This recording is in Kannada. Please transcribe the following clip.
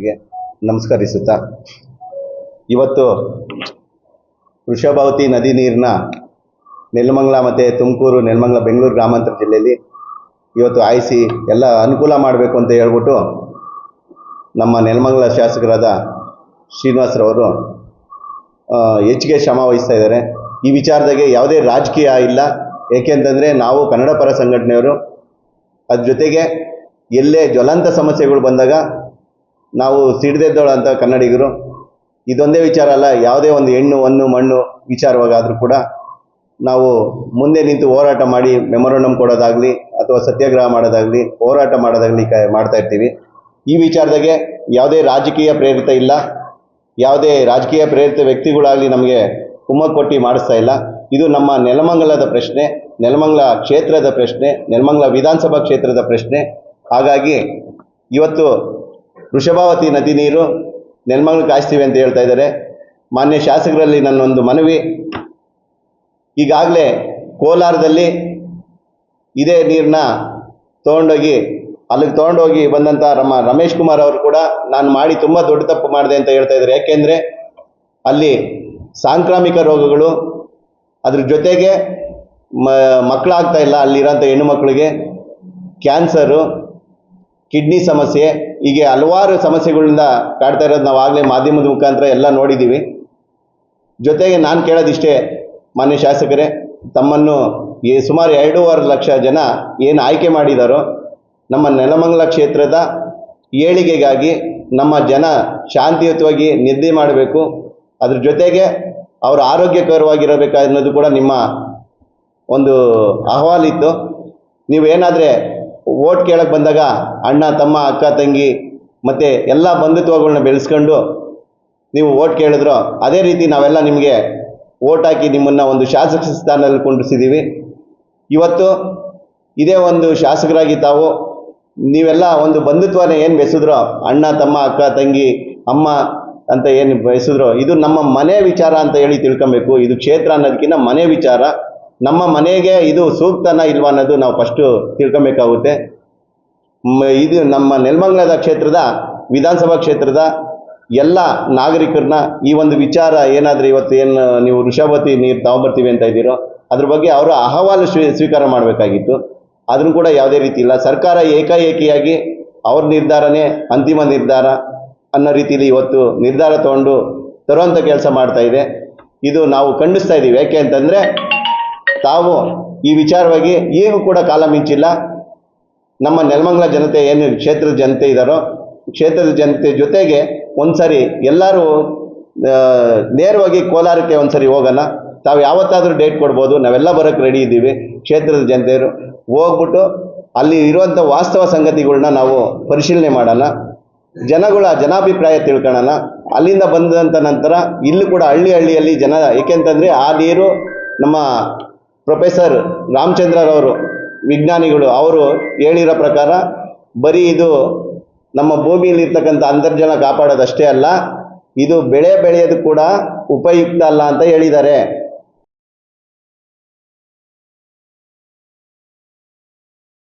ಸಾರ್ವಜನಿಕರಿಗೆ ನಮಸ್ಕರಿಸುತ್ತಾ. ಇವತ್ತು ವೃಷಭಾವತಿ ನದಿ ನೀರಿನ ನೆಲಮಂಗಲ ಮತ್ತು ತುಮಕೂರು, ನೆಲಮಂಗಲ, ಬೆಂಗಳೂರು ಗ್ರಾಮಾಂತರ ಜಿಲ್ಲೆಯಲ್ಲಿ ಇವತ್ತು ಆಯಿಸಿ ಎಲ್ಲ ಅನುಕೂಲ ಮಾಡಬೇಕು ಅಂತ ಹೇಳ್ಬಿಟ್ಟು ನಮ್ಮ ನೆಲಮಂಗಲ ಶಾಸಕರಾದ ಶ್ರೀನಿವಾಸರವರು ರವರು ಹೆಚ್ಚಿಗೆ ಶ್ರಮ ವಹಿಸ್ತಾ ಇದ್ದಾರೆ. ಈ ವಿಚಾರದಾಗೆ ಯಾವುದೇ ರಾಜಕೀಯ ಇಲ್ಲ. ಏಕೆಂತಂದರೆ ನಾವು ಕನ್ನಡ ಪರ ಸಂಘಟನೆಯವರು ಅದ್ರ ಜೊತೆಗೆ ಎಲ್ಲೇ ಜ್ವಲಂತ ಸಮಸ್ಯೆಗಳು ಬಂದಾಗ ನಾವು ಸಿಡಿದೆದ್ದೋಳಂಥ ಕನ್ನಡಿಗರು, ಇದೊಂದೇ ವಿಚಾರ ಅಲ್ಲ, ಯಾವುದೇ ಒಂದು ಹೆಣ್ಣು ಹಣ್ಣು ಮಣ್ಣು ವಿಚಾರವಾಗಾದರೂ ಕೂಡ ನಾವು ಮುಂದೆ ನಿಂತು ಹೋರಾಟ ಮಾಡಿ ಮೆಮೊರಂಡಮ್ ಕೊಡೋದಾಗಲಿ ಅಥವಾ ಸತ್ಯಾಗ್ರಹ ಮಾಡೋದಾಗಲಿ, ಹೋರಾಟ ಮಾಡೋದಾಗಲಿ ಕ, ಮಾಡ್ತಾ ಇರ್ತೀವಿ. ಈ ವಿಚಾರದಾಗೆ ಯಾವುದೇ ರಾಜಕೀಯ ಪ್ರೇರಿತ ಇಲ್ಲ, ಯಾವುದೇ ರಾಜಕೀಯ ಪ್ರೇರಿತ ವ್ಯಕ್ತಿಗಳಾಗಲಿ ನಮಗೆ ಕುಮ್ಮಕ್ಕು ಕೊಟ್ಟು ಮಾಡಿಸ್ತಾ ಇಲ್ಲ. ಇದು ನಮ್ಮ ನೆಲಮಂಗಲದ ಪ್ರಶ್ನೆ, ನೆಲಮಂಗಲ ಕ್ಷೇತ್ರದ ಪ್ರಶ್ನೆ, ನೆಲಮಂಗಲ ವಿಧಾನಸಭಾ ಕ್ಷೇತ್ರದ ಪ್ರಶ್ನೆ. ಹಾಗಾಗಿ ಇವತ್ತು ವೃಷಭಾವತಿ ನದಿ ನೀರು ನೆಲಮಂಗಲ ಕಾಯಿಸ್ತೀವಿ ಅಂತ ಹೇಳ್ತಾ ಇದ್ದಾರೆ. ಮಾನ್ಯ ಶಾಸಕರಲ್ಲಿ ನನ್ನೊಂದು ಮನವಿ. ಈಗಾಗಲೇ ಕೋಲಾರದಲ್ಲಿ ಇದೇ ನೀರನ್ನ ತೊಗೊಂಡೋಗಿ, ಅಲ್ಲಿಗೆ ತೊಗೊಂಡೋಗಿ ಬಂದಂಥ ರಮ ರಮೇಶ್ ಕುಮಾರ್ ಅವರು ಕೂಡ ನಾನು ಮಾಡಿ ತುಂಬ ದೊಡ್ಡ ತಪ್ಪು ಮಾಡಿದೆ ಅಂತ ಹೇಳ್ತಾ ಇದ್ದಾರೆ. ಯಾಕೆಂದರೆ ಅಲ್ಲಿ ಸಾಂಕ್ರಾಮಿಕ ರೋಗಗಳು ಅದ್ರ ಜೊತೆಗೆ ಮ, ಮಕ್ಕಳಾಗ್ತಾ ಇಲ್ಲ, ಅಲ್ಲಿರೋಂಥ ಹೆಣ್ಣು ಮಕ್ಕಳಿಗೆ. ಕ್ಯಾನ್ಸರು, ಕಿಡ್ನಿ ಸಮಸ್ಯೆ ಹೀಗೆ ಹಲವಾರು ಸಮಸ್ಯೆಗಳಿಂದ ಕಾಡ್ತಾ ಇರೋದು ನಾವು ಆಗಲೇ ಮಾಧ್ಯಮದ ಮುಖಾಂತರ ಎಲ್ಲ ನೋಡಿದ್ದೀವಿ. ಜೊತೆಗೆ ನಾನು ಕೇಳೋದಿಷ್ಟೇ ಮಾನ್ಯ ಶಾಸಕರೇ, ತಮ್ಮನ್ನು ಈ ಸುಮಾರು ಎರಡೂವರೆ ಲಕ್ಷ ಜನ ಏನು ಆಯ್ಕೆ ಮಾಡಿದಾರೋ, ನಮ್ಮ ನೆಲಮಂಗಲ ಕ್ಷೇತ್ರದ ಏಳಿಗೆಗಾಗಿ ನಮ್ಮ ಜನ ಶಾಂತಿಯುತವಾಗಿ ನಿದ್ದೆ ಮಾಡಬೇಕು. ಅದ್ರ ಜೊತೆಗೆ ಅವರು ಆರೋಗ್ಯಕರವಾಗಿರಬೇಕು ಅನ್ನೋದು ಕೂಡ ನಿಮ್ಮ ಒಂದು ಅಹವಾಲಿತ್ತು ನೀವೇನಾದರೆ ಓಟ್ ಕೇಳಕ್ಕೆ ಬಂದಾಗ ಅಣ್ಣ, ತಮ್ಮ, ಅಕ್ಕ, ತಂಗಿ ಮತ್ತು ಎಲ್ಲ ಬಂಧುತ್ವಗಳನ್ನ ಬೆಳೆಸ್ಕೊಂಡು ನೀವು ಓಟ್ ಕೇಳಿದ್ರೋ ಅದೇ ರೀತಿ ನಾವೆಲ್ಲ ನಿಮಗೆ ಓಟ್ ಹಾಕಿ ನಿಮ್ಮನ್ನು ಒಂದು ಶಾಸಕ ಸ್ಥಾನದಲ್ಲಿ ಕುಂಡ್ರಿಸಿದ್ದೀವಿ ಇವತ್ತು ಇದೇ ಒಂದು ಶಾಸಕರಾಗಿ ತಾವು ನೀವೆಲ್ಲ ಒಂದು ಬಂಧುತ್ವನ ಏನು ಬೆಸಿದ್ರು ಅಣ್ಣ, ತಮ್ಮ, ಅಕ್ಕ, ತಂಗಿ, ಅಮ್ಮ ಅಂತ ಏನು ಬಯಸಿದ್ರು ಇದು ನಮ್ಮ ಮನೆ ವಿಚಾರ ಅಂತ ಹೇಳಿ ತಿಳ್ಕೊಬೇಕು. ಇದು ಕ್ಷೇತ್ರ ಅನ್ನೋದಕ್ಕಿಂತ ಮನೆ ವಿಚಾರ. ನಮ್ಮ ಮನೆಗೆ ಇದು ಸೂಕ್ತನ ಇಲ್ವಾ ಅನ್ನೋದು ನಾವು ಫಸ್ಟು ತಿಳ್ಕೊಬೇಕಾಗುತ್ತೆ. ಇದು ನಮ್ಮ ನೆಲಮಂಗಲದ ಕ್ಷೇತ್ರದ, ವಿಧಾನಸಭಾ ಕ್ಷೇತ್ರದ ಎಲ್ಲ ನಾಗರಿಕರನ್ನ ಈ ಒಂದು ವಿಚಾರ ಏನಾದರೂ ಇವತ್ತು ಏನು, ನೀವು ವೃಷಭತಿ ನೀರು ತಗೊಂಬರ್ತೀವಿ ಅಂತ ಇದ್ದೀರೋ, ಅದ್ರ ಬಗ್ಗೆ ಅವರು ಅಹವಾಲು ಸ್ವೀ, ಸ್ವೀಕಾರ ಮಾಡಬೇಕಾಗಿತ್ತು. ಅದನ್ನು ಕೂಡ ಯಾವುದೇ ರೀತಿ ಇಲ್ಲ. ಸರ್ಕಾರ ಏಕಾಏಕಿಯಾಗಿ ಅವ್ರ ನಿರ್ಧಾರನೇ ಅಂತಿಮ ನಿರ್ಧಾರ ಅನ್ನೋ ರೀತಿಯಲ್ಲಿ ಇವತ್ತು ನಿರ್ಧಾರ ತಗೊಂಡು ತರುವಂಥ ಕೆಲಸ ಮಾಡ್ತಾ ಇದೆ. ಇದು ನಾವು ಖಂಡಿಸ್ತಾ ಇದ್ದೀವಿ. ಯಾಕೆ ಅಂತಂದರೆ ತಾವು ಈ ವಿಚಾರವಾಗಿ ಏನು ಕೂಡ ಕಾಲ ಮಿಂಚಿಲ್ಲ. ನಮ್ಮ ನೆಲಮಂಗಲ ಜನತೆ ಏನು ಕ್ಷೇತ್ರದ ಜನತೆ ಇದ್ದಾರೋ ಕ್ಷೇತ್ರದ ಜನತೆ ಜೊತೆಗೆ ಒಂದ್ಸರಿ ಎಲ್ಲರೂ ನೇರವಾಗಿ ಕೋಲಾರಕ್ಕೆ ಒಂದ್ಸರಿ ಹೋಗೋಣ ತಾವು ಯಾವತ್ತಾದರೂ ಡೇಟ್ ಕೊಡ್ಬೋದು. ನಾವೆಲ್ಲ ಬರೋಕ್ಕೆ ರೆಡಿ ಇದ್ದೀವಿ, ಕ್ಷೇತ್ರದ ಜನತೆಯರು. ಹೋಗ್ಬಿಟ್ಟು ಅಲ್ಲಿ ಇರುವಂಥ ವಾಸ್ತವ ಸಂಗತಿಗಳನ್ನ ನಾವು ಪರಿಶೀಲನೆ ಮಾಡೋಣ ಜನಗಳ ಜನಾಭಿಪ್ರಾಯ ತಿಳ್ಕೊಳ್ಳೋಣ ಅಲ್ಲಿಂದ ಬಂದಂಥ ನಂತರ ಇಲ್ಲೂ ಕೂಡ ಹಳ್ಳಿ ಹಳ್ಳಿಯಲ್ಲಿ ಜನ, ಏಕೆಂತಂದರೆ ಆ ನೀರು ನಮ್ಮ ಪ್ರೊಫೆಸರ್ ರಾಮಚಂದ್ರರವರು, ವಿಜ್ಞಾನಿಗಳು, ಅವರು ಹೇಳಿರೋ ಪ್ರಕಾರ ಬರೀ ಇದು ನಮ್ಮ ಭೂಮಿಯಲ್ಲಿರ್ತಕ್ಕಂಥ ಅಂತರ್ಜಲ ಕಾಪಾಡೋದಷ್ಟೇ ಅಲ್ಲ, ಇದು ಬೆಳೆ ಬೆಳೆಯೋದು ಕೂಡ ಉಪಯುಕ್ತ ಅಲ್ಲ ಅಂತ ಹೇಳಿದ್ದಾರೆ.